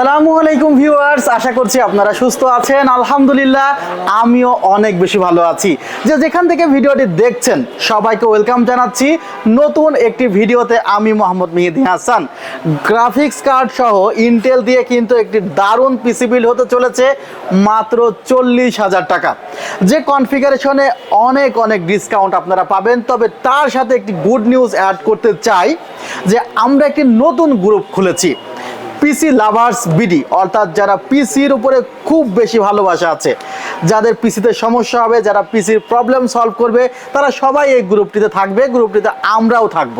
আসসালামু আলাইকুম ভিউয়ার্স, আশা করছি আপনারা সুস্থ আছেন। আলহামদুলিল্লাহ, আমিও অনেক বেশি ভালো আছি। যে যেখান থেকে ভিডিওটি দেখছেন, সবাইকে ওয়েলকাম জানাচ্ছি। নতুন একটি ভিডিওতে আমি মোহাম্মদ মেহেদি হাসান। গ্রাফিক্স কার্ড সহ ইন্টেল দিয়ে কিন্তু একটি দারুণ পিসি বিল হতে চলেছে, মাত্র চল্লিশ হাজার টাকা। যে কনফিগারেশনে অনেক অনেক ডিসকাউন্ট আপনারা পাবেন, তবে তার সাথে একটি গুড নিউজ অ্যাড করতে চাই, যে আমরা একটি নতুন গ্রুপ খুলেছি। পিসি লাভার্স বিডি অর্থাৎ যারা পিসির উপরে খুব বেশি ভালোবাসা আছে, যাদের পিসিতে সমস্যা হবে, যারা পিসির প্রবলেম সলভ করবে, তারা সবাই এই গ্রুপটিতে থাকবে গ্রুপটিতে আমরাও থাকব।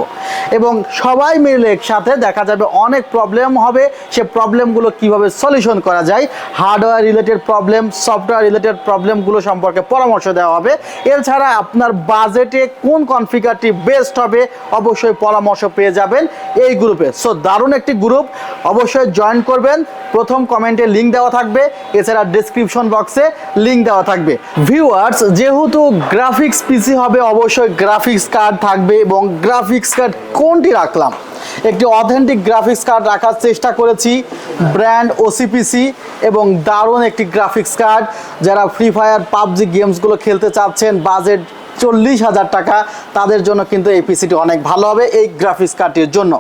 এবং সবাই মিলে একসাথে দেখা যাবে অনেক প্রবলেম হবে, সে প্রবলেমগুলো কীভাবে সলিউশন করা যায় hardware related problem software related প্রবলেমগুলো সম্পর্কে পরামর্শ দেওয়া হবে। এছাড়া আপনার বাজেটে কোন কনফিগারটি বেস্ট হবে, অবশ্যই পরামর্শ পেয়ে যাবেন এই গ্রুপে সো দারুণ একটি গ্রুপ অবশ্যই জয়েন করবেন। প্রথম কমেন্টে লিঙ্ক দেওয়া থাকবে। এছাড়া ডিসক্রিপশন বক্সে লিঙ্ক দেওয়া থাকবে। ভিউয়ার্স যেহেতু গ্রাফিক্স পিসি হবে, অবশ্যই গ্রাফিক্স কার্ড থাকবে এবং গ্রাফিক্স কার্ড কোনটি রাখলাম? একটি অথেন্টিক গ্রাফিক্স কার্ড রাখার চেষ্টা করেছি। ব্র্যান্ড ওসিপিসি এবং দারুণ একটি গ্রাফিক্স কার্ড যারা ফ্রি ফায়ার পাবজি গেমসগুলো খেলতে চাচ্ছেন বাজেট চল্লিশ হাজার টাকা তাদের জন্য কিন্তু এই পিসিটি অনেক ভালো হবে এই গ্রাফিক্স কার্ডটির জন্য।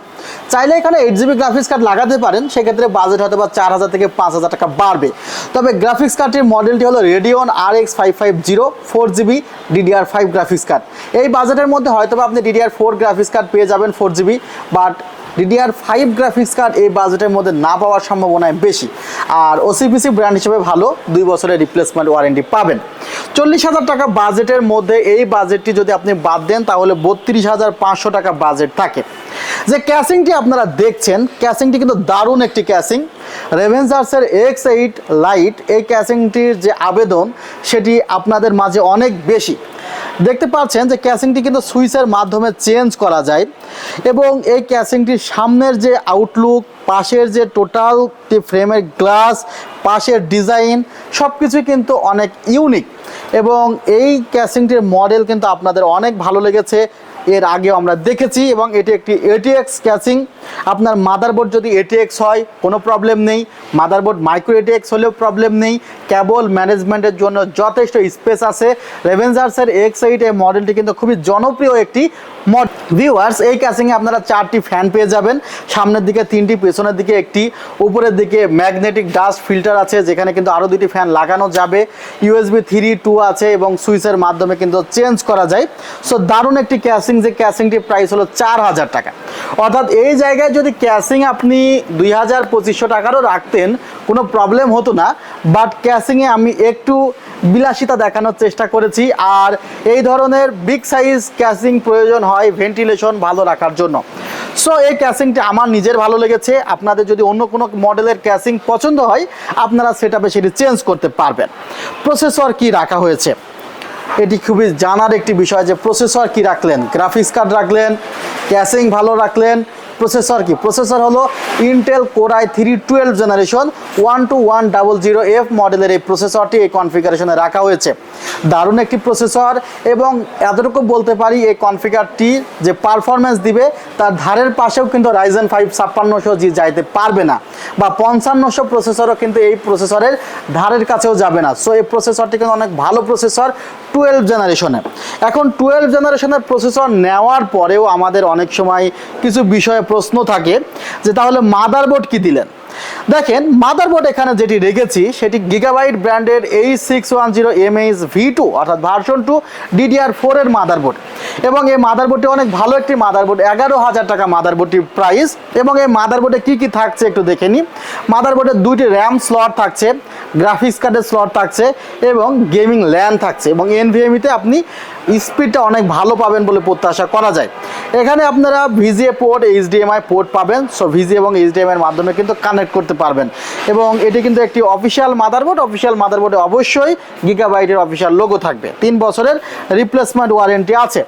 চাইলে এখানে এইট জিবি গ্রাফিক্স কার্ড লাগাতে পারেন, সেক্ষেত্রে বাজেট হয়তো বা চার হাজার থেকে পাঁচ হাজার টাকা বাড়বে। তবে গ্রাফিক্স কার্ডটির মডেলটি হলো Radeon R X five five zero four GB DDR five graphics card এই বাজেটের মধ্যে হয়তো বা আপনি ডিডিআর ফোর গ্রাফিক্স কার্ড পেয়ে যাবেন four GB but DDR five graphics card এই বাজেটের মধ্যে না পাওয়ার সম্ভাবনায় বেশি। আর ওসিপিসি ব্র্যান্ড হিসেবে ভালো, দুই বছরের রিপ্লেসমেন্ট ওয়ারেন্টি পাবেন। চল্লিশ হাজার টাকা বাজেটের মধ্যে এই বাজেটটি যদি আপনি বাদ দেন, তাহলে বত্রিশ হাজার পাঁচশো টাকা বাজেট থাকে। যে ক্যাসিংটি আপনারা দেখছেন, ক্যাসিংটি কিন্তু দারুণ একটি ক্যাসিং। রেভেন্সার্সের এক্স এইট লাইট এই ক্যাসিংটির যে আবেদন, সেটি আপনাদের মাঝে অনেক বেশি। দেখতে পাচ্ছেন যে ক্যাসিংটি কিন্তু সুইচের মাধ্যমে চেঞ্জ করা যায় এবং এই ক্যাসিংটির সামনের যে আউটলুক, পাশের যে টোটাল ফ্রেমের গ্লাস, পাশের ডিজাইন সব কিছুই কিন্তু অনেক ইউনিক এবং এই ক্যাসিংটির মডেল কিন্তু আপনাদের অনেক ভালো লেগেছে। এর আগেও আমরা দেখেছি এবং এটি একটি এটিএক্স ক্যাসিং আপনার মাদারবোর্ড যদি এটিএক্স হয়, কোনো প্রবলেম নেই। মাদারবোর্ড মাইক্রো এটিএক্স হলেও প্রবলেম নেই। কেবল ম্যানেজমেন্টের জন্য যথেষ্ট স্পেস আছে। রেভেঞ্জার্সের এক্স এইট এই মডেলটি কিন্তু খুবই জনপ্রিয় একটি মড ভিউয়ার্স, এই ক্যাসিংয়ে আপনারা চারটি ফ্যান পেয়ে যাবেন। সামনের দিকে তিনটি, পেছনের দিকে একটি, উপরের দিকে ম্যাগনেটিক ডাস্ট ফিল্টার আছে, যেখানে কিন্তু আরও দুটি ফ্যান লাগানো যাবে। ইউএসবি থ্রি টু আছে এবং সুইচের মাধ্যমে কিন্তু চেঞ্জ করা যায়। সো দারুণ একটি ক্যাসিং যে ক্যাসিংটির প্রাইস হলো চার হাজার টাকা। অর্থাৎ এই জায়গায় যদি ক্যাশিং আপনি দুই হাজার পঁচিশশো টাকারও রাখতেন, কোনো প্রবলেম হতো না। বাট ক্যাশিংয়ে আমি একটু বিলাসিতা দেখানোর চেষ্টা করেছি। আর এই ধরনের বিগ সাইজ ক্যাশিং প্রয়োজন হয় ভেন্টিলেশন ভালো রাখার জন্য। সো এই ক্যাসিংটা আমার নিজের ভালো লেগেছে। আপনাদের যদি অন্য কোনো মডেলের ক্যাসিং পছন্দ হয়, আপনারা সেটাপে সেটি চেঞ্জ করতে পারবেন। প্রসেসর কি রাখা হয়েছে? এটি খুবই জানার একটি বিষয় যে প্রসেসর কি রাখলেন? গ্রাফিক্স কার্ড রাখলেন ক্যাশিং ভালো রাখলেন প্রসেসর কি? প্রসেসর হলো Intel core i three twelve generation one two one double zero F মডেলের এই প্রসেসরটি এই কনফিগারেশনে রাখা হয়েছে। দারুণ একটি প্রসেসর এবং এতটুকু বলতে পারি এই কনফিগারটি যে পারফরমেন্স দিবে, তার ধারের পাশেও কিন্তু রাইজেন ফাইভ ছাপ্পান্নশো জি যাইতে পারবে না বা পঞ্চান্নশো প্রসেসরও কিন্তু এই প্রসেসরের ধারের কাছেও যাবে না। সো এই প্রসেসরটি কিন্তু অনেক ভালো প্রসেসর টুয়েলভ জেনারেশনের এখন টুয়েলভ জেনারেশনের প্রসেসর নেওয়ার পরেও আমাদের অনেক সময় কিছু বিষয়ে প্রশ্ন থাকে যে তাহলে মাদারবোর্ড কি দিলেন? দেখেন মাদারবোর্ড এখানে যেটি রেখেছি, সেটি গিগাবাইট ব্র্যান্ডের এই six one zero M H V two অর্থাৎ ভার্সন টু ডিডিআর ফোরের মাদারবোর্ড এবং এই মাদারবোর্ডটি অনেক ভালো একটি মাদারবোর্ড এগারো হাজার টাকা মাদারবোর্ডটির প্রাইস এবং এই মাদারবোর্ডে কী কী থাকছে একটু দেখে নিই। মাদারবোর্ডে দুইটি র্যাম স্লট থাকছে। গ্রাফিক্স কার্ডের স্লট থাকছে এবং গেমিং ল্যান থাকছে এবং এনভিএমিতে আপনি স্পিডটা অনেক ভালো পাবেন বলে প্রত্যাশা করা যায়। এখানে আপনারা ভিজিএ পোর্ট এইচডিএমআই পোর্ট পাবেন। সো ভিজি এবং এইচডিএমআই এর মাধ্যমে কিন্তু কানেক্ট করতে পারবেন। এবং এটি কিন্তু একটি অফিসিয়াল মাদারবোর্ড অফিসিয়াল মাদারবোর্ডে অবশ্যই গিগাবাইটের অফিসিয়াল লোগো থাকবে। তিন বছরের রিপ্লেসমেন্ট ওয়ারেন্টি আছে।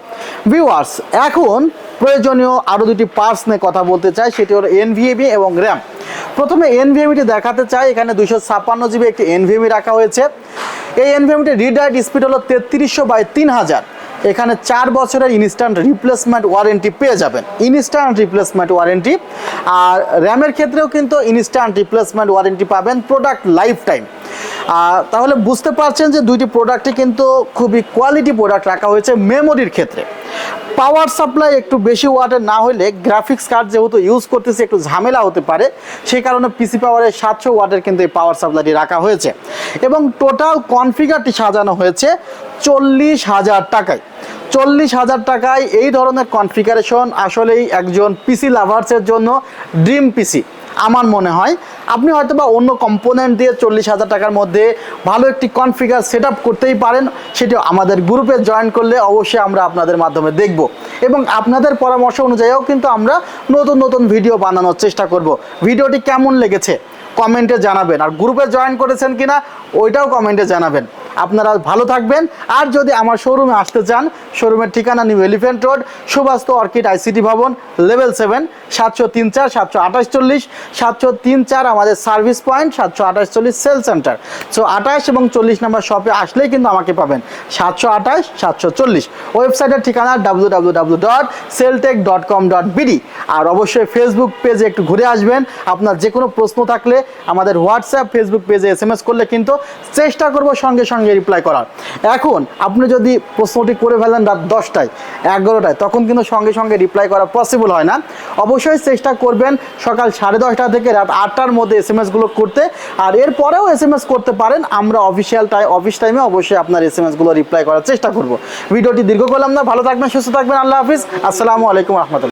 ভিউয়ার্স এখন প্রয়োজনীয় আরও দুটি পার্টস নিয়ে কথা বলতে চাই। সেটি হলো এনভিএবি এবং র্যাম প্রথমে এনভিএমিটি দেখাতে চাই। এখানে দুইশো ছাপ্পান্ন জিবি একটি এনভিএমি রাখা হয়েছে। এই এনভিএমিটির রিড রাইট স্পিড হলো তেত্রিশশো বাই তিন হাজার। এখানে চার বছরের ইনস্ট্যান্ট রিপ্লেসমেন্ট ওয়ারেন্টি পেয়ে যাবেন। Instant replacement warranty. আর র্যামের ক্ষেত্রেও কিন্তু ইনস্ট্যান্ট রিপ্লেসমেন্ট ওয়ারেন্টি পাবেন প্রোডাক্ট লাইফ টাইম তাহলে বুঝতে পারছেন যে দুইটি প্রোডাক্টই কিন্তু খুবই কোয়ালিটি প্রোডাক্ট রাখা হয়েছে মেমোরির ক্ষেত্রে। পাওয়ার সাপ্লাই একটু বেশি ওয়াটের না হলে গ্রাফিক্স কার্ড যেহেতু ইউজ করতেছে, একটু ঝামেলা হতে পারে। সেই কারণে পিসি পাওয়ারে সাতশো ওয়াটের কিন্তু এই পাওয়ার সাপ্লাইটি রাখা হয়েছে। এবং টোটাল কনফিগারটি সাজানো হয়েছে চল্লিশ হাজার টাকায়। চল্লিশ হাজার টাকায় এই ধরনের কনফিগারেশন আসলেই একজন পিসি লাভার্সের জন্য ড্রিম পিসি আমার মনে হয়, আপনি হয়তো বা অন্য কম্পোনেন্ট দিয়ে চল্লিশ হাজার টাকার মধ্যে ভালো একটি কনফিগার সেট করতেই পারেন, সেটি আমাদের গ্রুপে জয়েন করলে অবশ্যই আমরা আপনাদের মাধ্যমে দেখব। এবং আপনাদের পরামর্শ অনুযায়ীও কিন্তু আমরা নতুন নতুন ভিডিও বানানোর চেষ্টা করব। ভিডিওটি কেমন লেগেছে? কমেন্টে জানাবেন। আর গ্রুপে জয়েন করেছেন কিনা, ওইটাও কমেন্টে জানাবেন। আপনারা ভালো থাকবেন। আর যদি আমার শোরুমে আসতে চান শোরুমের ঠিকানা new Elephant Road Subastu orchid ICT ভবন লেভেল সেভেন সাতশো তিন চার, সাতশো আঠাশ চল্লিশ, সাতশো তিন চার আমাদের সার্ভিস পয়েন্ট সাতশো আঠাশ চল্লিশ সেল সেন্টার সো আঠাশ এবং চল্লিশ নাম্বার শপে আসলেই কিন্তু আমাকে পাবেন। সাতশো আঠাশ, সাতশো চল্লিশ। ওয়েবসাইটের ঠিকানা W W W dot Celltech dot com dot BD আর অবশ্যই ফেসবুক পেজে একটু ঘুরে আসবেন। আপনার যে কোনো প্রশ্ন থাকলে আমাদের হোয়াটসঅ্যাপ ফেসবুক পেজে এস এম এস করলে কিন্তু চেষ্টা করব সঙ্গে সঙ্গে রিপ্লাই করার। এখন আপনি যদি প্রশ্নটি করে ফেলেন রাত দশটায়, এগারোটায়, তখন কিন্তু সঙ্গে সঙ্গে রিপ্লাই করা পসিবল হয় না। অবশ্যই চেষ্টা করবেন সকাল সাড়ে দশটা থেকে রাত আটটার মধ্যে এস এম এসগুলো করতে। আর এরপরেও এস এম এস করতে পারেন। আমরা অফিসিয়াল টাই অফিস টাইমে অবশ্যই আপনার এস এম এসগুলো রিপ্লাই করার চেষ্টা করব। ভিডিওটি দীর্ঘ করলাম না। ভালো থাকবেন, সুস্থ থাকবেন। আল্লাহ হাফিজ। আসসালামু আলাইকুম রহমতুল্লাহ।